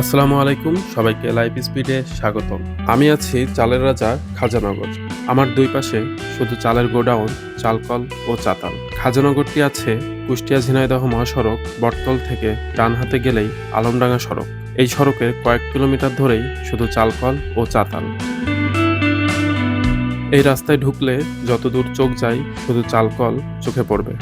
আসসালামু আলাইকুম, সবাইকে লাইফ স্পিডে স্বাগতম। আমি আছি চালের রাজা খাজানগর। আমার দুই পাশে শুধু চালের গোডাউন, চালকল ও চাতাল। খাজানগরটি আছে কুষ্টিয়া ঝিনাইদহ মহাসড়ক, বটতল থেকে ডান হাতে গেলেই আলমডাঙ্গা সড়ক। এই সড়কের কয়েক কিলোমিটার ধরেই শুধু চালকল ও চাতাল। এই রাস্তায় ঢুকলে যতদূর চোখ যায় শুধু চালকল চোখে পড়বে।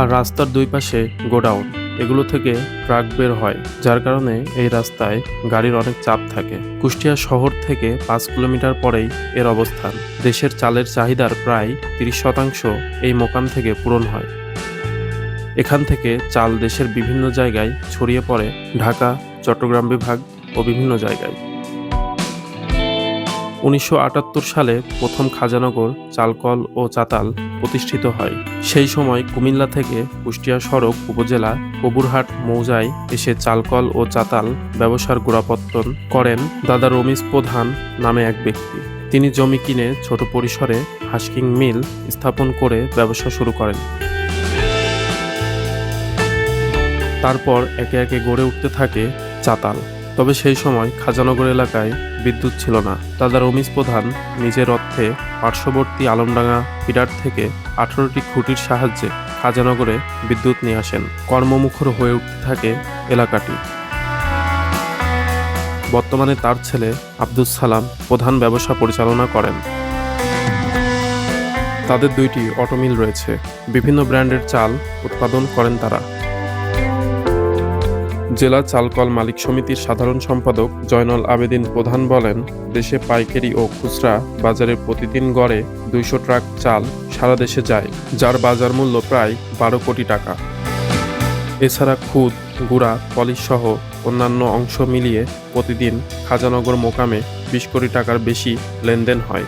আর রাস্তার দুই পাশে গোডাউন। এগুলো থেকে ট্রাক বের হয়, যার কারণে এই রাস্তায় গাড়ির অনেক চাপ থাকে। কুষ্টিয়া শহর থেকে পাঁচ কিলোমিটার পরেই এর অবস্থান। দেশের চালের চাহিদার প্রায় তিরিশ শতাংশ এই মোকাম থেকে পূরণ হয়। এখান থেকে চাল দেশের বিভিন্ন জায়গায় ছড়িয়ে পড়ে ঢাকা, চট্টগ্রাম বিভাগ ও বিভিন্ন জায়গায়। উনিশশো আটাত্তর সালে প্রথম খাজানগর, চালকল ও চাতাল প্রতিষ্ঠিত হয়। সেই সময় কুমিল্লা থেকে কুষ্টিয়া সড়ক উপজেলা কবুরহাট, মৌজায় এসে চালকল ও চাতাল ব্যবসার গোড়াপত্তন করেন দাদা রমিজ প্রধান নামে এক ব্যক্তি। তিনি জমি কিনে ছোট পরিসরে হাস্কিং মিল স্থাপন করে ব্যবসা শুরু করেন। তারপর একে একে গড়ে উঠতে থাকে চাতাল। তবে সেই সময় খাজানগর এলাকায় বিদ্যুৎ ছিল না। দাদা রমিজ প্রধান নিজের অর্থে পার্শ্ববর্তী আলমডাঙ্গা ফিডার থেকে আঠারোটি খুঁটির সাহায্যে খাজানগরে বিদ্যুৎ নিয়ে আসেন। কর্মমুখর হয়ে উঠতে থাকে এলাকাটি। বর্তমানে তার ছেলে আব্দুস সালাম প্রধান ব্যবসা পরিচালনা করেন। তাদের দুইটি অটোমিল রয়েছে। বিভিন্ন ব্র্যান্ডের চাল উৎপাদন করেন তারা। জেলা চালকল মালিক সমিতির সাধারণ সম্পাদক জয়নল আবেদিন প্রধান বলেন, দেশে পাইকারি ও খুচরা বাজারে প্রতিদিন গড়ে দুইশো ট্রাক চাল সারা দেশে যায়, যার বাজার মূল্য প্রায় বারো কোটি টাকা। এছাড়া খুদ, গুড়া, পলিশ সহ অন্যান্য অংশ মিলিয়ে প্রতিদিন খাজানগর মোকামে বিশ কোটি টাকার বেশি লেনদেন হয়।